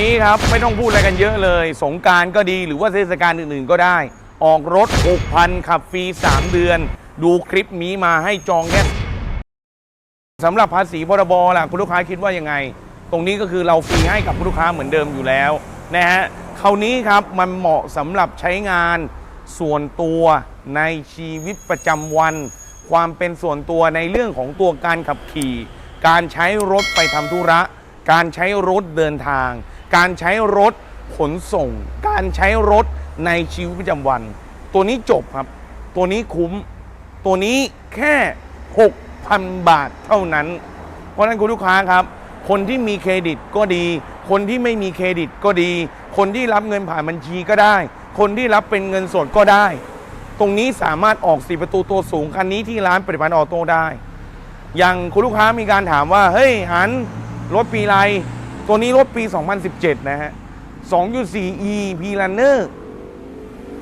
นี้ครับ ไม่ต้องพูดอะไรกันเยอะเลย สงการก็ดีหรือว่าเทศกาลอื่นๆก็ได้ ออกรถ 6,000 ขับฟรี 3 เดือน ดูคลิปนี้มาให้จองแค่สำหรับภาษีพรบล่ะคุณลูกค้าคิดว่ายังไง ตรงนี้ก็คือเราฟรีให้กับผู้ลูกค้าเหมือนเดิมอยู่แล้วนะฮะคราวนี้ครับมันเหมาะสำหรับใช้งานส่วนตัวในชีวิตประจำวัน ความเป็นส่วนตัวในเรื่องของตัวการขับขี่ การใช้รถไปทำธุระ การใช้รถเดินทาง การใช้รถขนส่ง การใช้รถในชีวิตประจำวัน ตัวนี้จบครับ ตัวนี้คุ้ม ตัวนี้แค่ 6,000 บาทเท่านั้น เพราะฉะนั้นคุณลูกค้าครับ คนที่มีเครดิตก็ดี คนที่ไม่มีเครดิตก็ดี คนที่รับเงินผ่านบัญชีก็ได้ คนที่รับเป็นเงินสดก็ได้ ตรงนี้สามารถออกสีประตูตัวสูงคันนี้ที่ร้านปฏิบัติออโต้ได้ อย่างคุณลูกค้ามีการถามว่า เฮ้ยหันรถปีไร ตัวนี้รถปี 2017 นะฮะ 2.4e p runner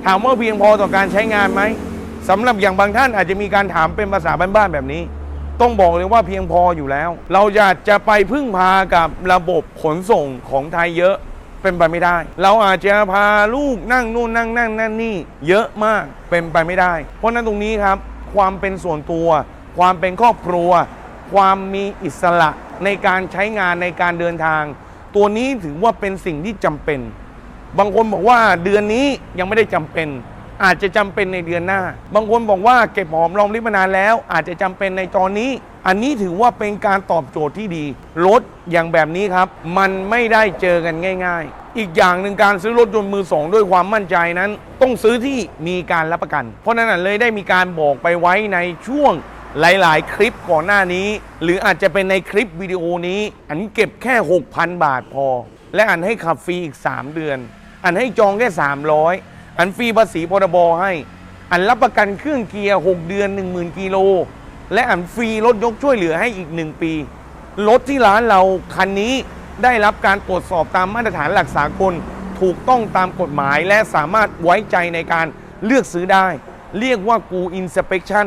ถามว่าเพียงพอต่อการใช้งานไหมสำหรับอย่างบางท่านอาจจะมีการถามเป็นภาษาบ้านๆแบบนี้ ต้องบอกเลยว่าเพียงพออยู่แล้ว เราอยากจะไปพึ่งพากับระบบขนส่งของไทยเยอะเป็นไปไม่ได้ เราอาจจะพาลูกนั่งนู่นนั่งนั่งนั่นนี่ เยอะมากเป็นไปไม่ได้ เพราะนั้นตรงนี้ครับ ความเป็นส่วนตัว ความเป็นครอบครัว ความมีอิสระในการใช้งานในการเดินทาง ตัวนี้ถือว่าเป็นสิ่งที่จำเป็น บางคนบอกว่าเดือนนี้ยังไม่ได้จำเป็น อาจจะจำเป็นในเดือนหน้า บางคนบอกว่าเก็บหอมรอมริบมานานแล้ว อาจจะจำเป็นในตอนนี้ อันนี้ถือว่าเป็นการตอบโจทย์ที่ดีรถอย่างแบบนี้ครับ มันไม่ได้เจอกันง่าย ๆ อีกอย่างหนึ่งการซื้อรถยนต์มือสองด้วยความมั่นใจนั้น ต้องซื้อที่มีการรับประกัน เพราะนั้นเลยได้มีการบอกไปไว้ในช่วง หลาย ๆ คลิปก่อนหน้านี้ หรืออาจจะเป็นในคลิปวิดีโอนี้ อันเก็บแค่ 6,000 บาทพอ และอันให้ขับฟรีอีก 3 เดือน อันให้จองแค่ 300 อันฟรีภาษีพรบให้ อันรับประกันเครื่องเกียร์ 6 เดือน 10,000กิโลและอันฟรีรถยกช่วยเหลือให้อีก 1 ปีรถที่ร้านเราคันนี้ได้รับการตรวจสอบตามมาตรฐานหลักสากลถูกต้องตามกฎหมายและสามารถไว้ใจในการเลือกซื้อได้ เรียกว่ากูอินสเป t ชั่น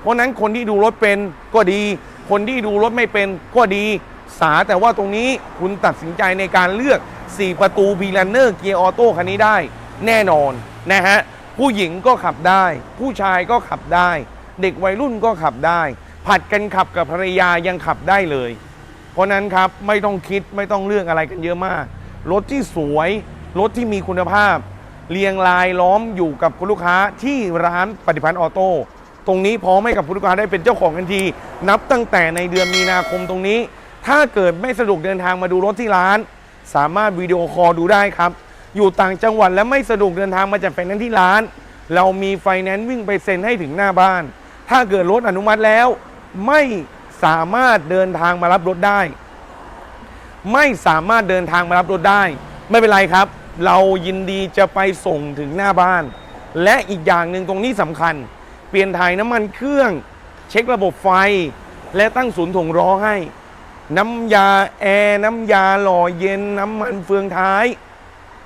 เพราะนั้นคนที่ดูรถเป็นก็ดี คนที่ดูรถไม่เป็นก็ดี สาแต่ว่าตรงนี้คุณตัดสินใจในการเลือก 4 ประตูบีลันเนอร์เกียร์ออโต้คันนี้ได้ แน่นอนนะฮะผู้หญิงก็ขับได้ ผู้ชายก็ขับได้ เด็กวัยรุ่นก็ขับได้ ผัดกันขับกับภรรยายังขับได้เลย เพราะนั้นครับไม่ต้องคิดไม่ต้องเลือกอะไรกันเยอะมาก รถที่สวย รถที่มีคุณภาพ เรียงรายล้อมอยู่กับคุณลูกค้าที่ร้านปฏิพันธ์ออโต้ ตรงนี้พร้อมให้กับผู้ลูกค้าได้เป็นเจ้าของทันที นับตั้งแต่ในเดือนมีนาคมตรงนี้ ถ้าเกิดไม่สะดวกเดินทางมาดูรถที่ร้าน สามารถวิดีโอคอลดูได้ครับ อยู่ต่างจังหวัดและไม่สะดวกเดินทางมาจากไฟแนนซ์ที่ร้าน เรามีไฟแนนซ์วิ่งไปเซ็นให้ถึงหน้าบ้าน ถ้าเกิดรถอนุมัติแล้ว ไม่สามารถเดินทางมารับรถได้ ไม่สามารถเดินทางมารับรถได้ ไม่เป็นไรครับ เรายินดีจะไปส่งถึงหน้าบ้าน และอีกอย่างหนึ่งตรงนี้สำคัญ เปลี่ยนถ่ายน้ำมันเครื่อง เช็คระบบไฟ และตั้งศูนย์ถ่วงล้อให้ น้ำยาแอร์น้ำยาหล่อเย็นน้ำมันเฟืองท้าย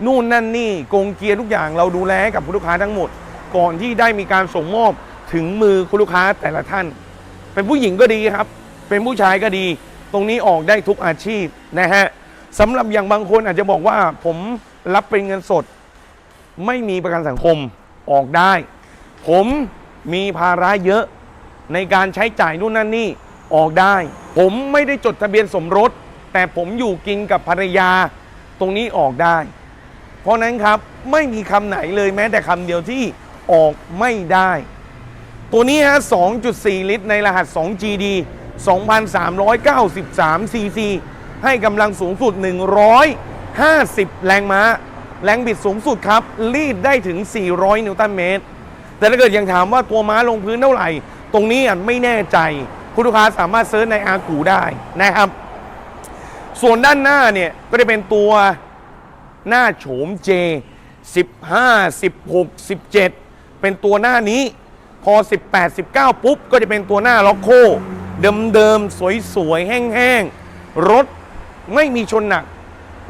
นู่นนั่นนี่กงเกียร์ทุกอย่างเราดูแลกับผู้ลูกค้าทั้งหมด ก่อนที่ได้มีการส่งมอบถึงมือคุณลูกค้าแต่ละท่าน เป็นผู้หญิงก็ดีครับ เป็นผู้ชายก็ดี ตรงนี้ออกได้ทุกอาชีพนะฮะสำหรับอย่างบางคนอาจจะบอกว่าผมรับเป็นเงินสด ไม่มีประกันสังคมออกได้ ผม มีภาระเยอะในการใช้จ่ายนู่นนั่นนี่ออกได้ ผมไม่ได้จดทะเบียนสมรส แต่ผมอยู่กินกับภรรยาตรงนี้ออกได้ เพราะนั้นครับไม่มีคำไหนเลยแม้แต่คำเดียวที่ออกไม่ได้ ตัวนี้ฮะ 2.4 ลิตรในรหัส 2GD 2,393 cc ให้กำลังสูงสุด 150 แรงม้า แรงบิดสูงสุดครับ รีดได้ถึง 400 นิวตันเมตร แต่ถ้าเกิดยังถามว่าตัวม้าลงพื้นเท่าไหร่ ตรงนี้อะไม่แน่ใจ คุณลูกค้าสามารถเซิร์ชในอากูได้นะครับ ส่วนด้านหน้าเนี่ยก็จะเป็นตัวหน้าโฉม J 15 16 17 เป็นตัวหน้านี้พอ 18 19 ปุ๊บ ก็จะเป็นตัวหน้าล็อกโค เดิมๆ สวยๆ แห้งๆ รถไม่มีชนหนัก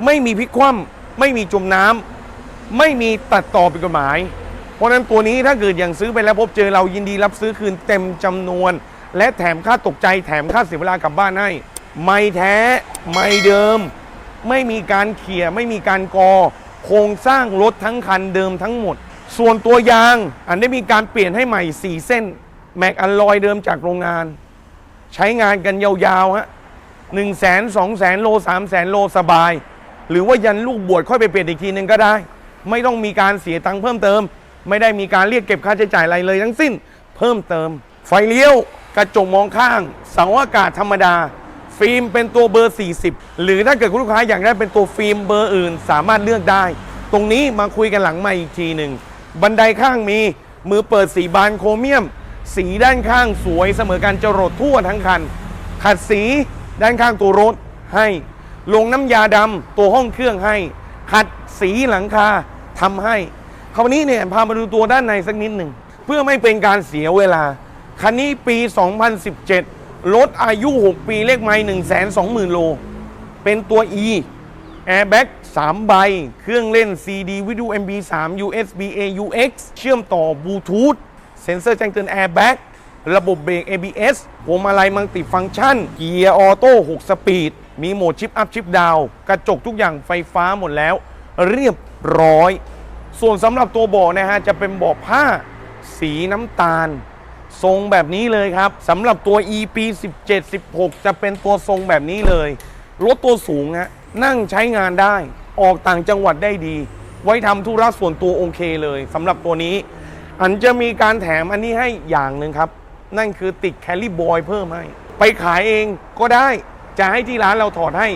ไม่มีพลิกคว่ำไม่มีจมน้ำไม่มีตัดต่อผิดกฎหมาย ราะฉะนั้นตัวนี้ถ้าเกิดอย่างซื้อไปแล้วพบเจอเรายินดีรับซื้อคืนเต็มจำนวน และแถมค่าตกใจแถมค่าเสียเวลากลับบ้านให้ ไม่แท้ไม่เดิม ไม่มีการเขี่ยไม่มีการกอ โครงสร้างรถทั้งคันเดิมทั้งหมด ส่วนตัวยางอันได้มีการเปลี่ยนให้ใหม่ 4 เส้น แม็กอัลลอยเดิมจากโรงงาน ใช้งานกันยาวๆฮะหนึ่งแสนสองแสนโลสามแสนโลสบาย หรือว่ายันลูกบวชค่อยไปเปลี่ยนอีกทีหนึ่งก็ได้ ไม่ต้องมีการเสียตังค์เพิ่มเติม ไม่ได้มีการเรียกเก็บค่าใช้จ่ายอะไรเลยทั้งสิ้น เพิ่มเติม ไฟเลี้ยวกระจกมองข้าง เสาอากาศธรรมดา ฟิล์มเป็นตัวเบอร์ 40 หรือถ้าเกิดคุณลูกค้าอยากได้เป็นตัวฟิล์มเบอร์อื่น สามารถเลือกได้ ตรงนี้มาคุยกันหลังใหม่อีกทีหนึ่งบันไดข้างมีมือเปิดสีบานโครเมียม สีด้านข้างสวยเสมอกันจรดทั่วทั้งคัน ขัดสีด้านข้างตัวรถให้ลงน้ำยาดำตัวห้องเครื่องให้ ขัดสีหลังคาทำให้ คราวนี้เนี่ยพามาดูตัวด้านในสักนิดหนึ่ง เพื่อไม่เป็นการเสียเวลา คันนี้ปี 2017 รถอายุ 6 ปีเลขไม้1 2 0 0 0 0 โล เป็นตัว E Airbag 3ใบ เครื่องเล่น CD วิดีโอ MP3 USB AUX เชื่อมต่อบลูทูธเซ็นเซอร์แจ้งเตือน Airbag ระบบเบรก ABS พวงมาลัยมัลติฟังก์ชัน เกียร์ออโต้ 6 สปีด มีโหมดชิปอัพชิปดาว กระจกทุกอย่างไฟฟ้าหมดแล้ว เรียบร้อย ส่วนสำหรับตัวเบาะนะฮะจะเป็นเบาะผ้าสีน้ำตาล ทรงแบบนี้เลยครับสำหรับตัว EP 17 16 จะเป็นตัวทรงแบบนี้เลยรถตัวสูงฮะนั่งใช้งานได้ ออกต่างจังหวัดได้ดี ไว้ทำธุระส่วนตัวโอเคเลยสำหรับตัวนี้ อันจะมีการแถมอันนี้ให้อย่างหนึ่งครับ นั่นคือติดแคลริบอยเพิ่มให้ ไปขายเองก็ได้จะให้ที่ร้านเราถอดให้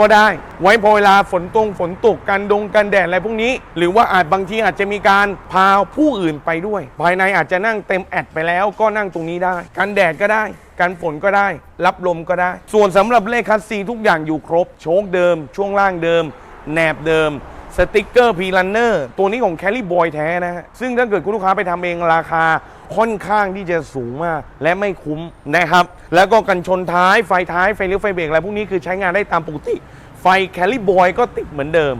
ก็ได้ ไว้พอเวลาฝนตรงฝนตกกันดงกันแดดอะไรพวกนี้ หรือว่าอาจบางทีอาจจะมีการพาผู้อื่นไปด้วย ภายในอาจจะนั่งเต็มแอดไปแล้วก็นั่งตรงนี้ได้ กันแดดก็ได้กันฝนก็ได้ รับลมก็ได้ ส่วนสำหรับเลขคัสซีทุกอย่างอยู่ครบ โชคเดิม ช่วงล่างเดิม แหนบเดิม สติกเกอร์พีลันเนอร์ตัวนี้ของแคลรี่บอยแท้นะฮะ ซึ่งถ้าเกิดคุณลูกค้าไปทำเองราคาค่อนข้างที่จะสูงมาก และไม่คุ้มนะครับ แล้วก็กันชนท้ายไฟท้าย ไฟเลี้ยวไฟเบรกอะไรพวกนี้คือใช้งานได้ตามปกติ ไฟแคลรี่บอยก็ติดเหมือนเดิม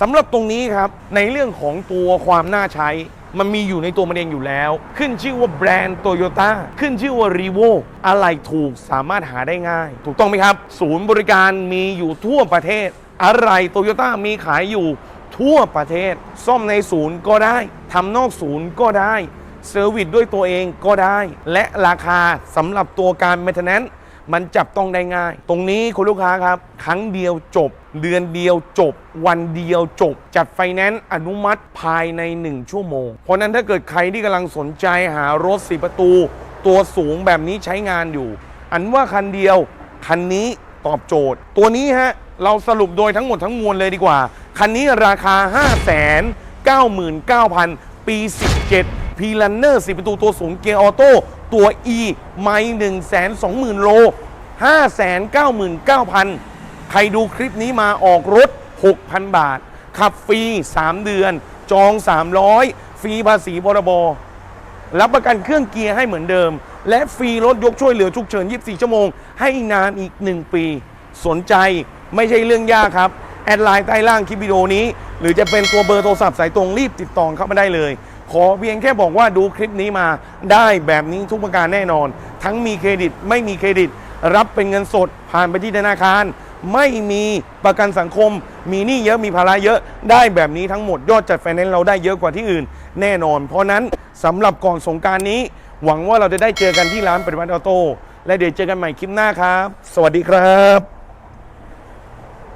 สำหรับตรงนี้ครับ ในเรื่องของตัวความน่าใช้ มันมีอยู่ในตัวมันเองอยู่แล้ว ขึ้นชื่อว่าแบรนด์โตโยต้าขึ้นชื่อว่ารีโวอะไรถูกสามารถหาได้ง่าย ถูกต้องไหมครับ ศูนย์บริการมีอยู่ทั่วประเทศ อะไรโตโยต้ามีขายอยู่ทั่วประเทศ ซ่อมในศูนย์ก็ได้ทำนอกศูนย์ก็ได้เซอร์วิสด้วยตัวเองก็ได้ และราคาสำหรับตัวการ m ม i เ t น a n c e มันจับต้องได้ง่าย ตรงนี้คุณลูกค้าครับ ครั้งเดียวจบ เดือนเดียวจบ วันเดียวจบ จัดไฟแนนซ์อนุมัติภายใน 1 ชั่วโมง เพราะฉะนั้นถ้าเกิดใครที่กำลังสนใจหารถสีประตู ตัวสูงแบบนี้ใช้งานอยู่ อันว่าคันเดียว คันนี้ตอบโจทย์ ตัวนี้ฮะ เราสรุปโดยทั้งหมดทั้งมวลเลยดีกว่า คันนี้ราคา 5 9 9 0 0 0 ปี 17 พีลันเนอร์สีประตูตัวสูงเกียร์ออโต้ ตัว E ไม่1 2 0 0 0 0 โล 599,000 ใครดูคลิปนี้มาออกรถ 6,000 บาท ขับฟรี 3 เดือน จอง 300 ฟรีภาษีพรบรับประกันเครื่องเกียร์ให้เหมือนเดิม และฟรีรถยกช่วยเหลือฉุกเฉิน 24 ชั่วโมง ให้นานอีก 1 ปี สนใจ ไม่ใช่เรื่องยากครับ แอดไลน์ใต้ล่างคลิปวิดีโอนี้ หรือจะเป็นตัวเบอร์โทรศัพท์สายตรงรีบติดต่อเข้ามาได้เลย ขอเพียงแค่บอกว่าดูคลิปนี้มาได้แบบนี้ทุกประการแน่นอน ทั้งมีเครดิตไม่มีเครดิต รับเป็นเงินสดผ่านไปที่ธนาคาร ไม่มีประกันสังคม มีหนี้เยอะมีภาระเยอะได้แบบนี้ทั้งหมดยอดจัดไฟแนนซ์เราได้เยอะกว่าที่อื่น แน่นอน เพราะนั้นสำหรับก่อนสงการนี้ หวังว่าเราจะได้เจอกันที่ร้านปฏิบัติออโต้และเดี๋ยวเจอกันใหม่คลิปหน้าครับ สวัสดีครับ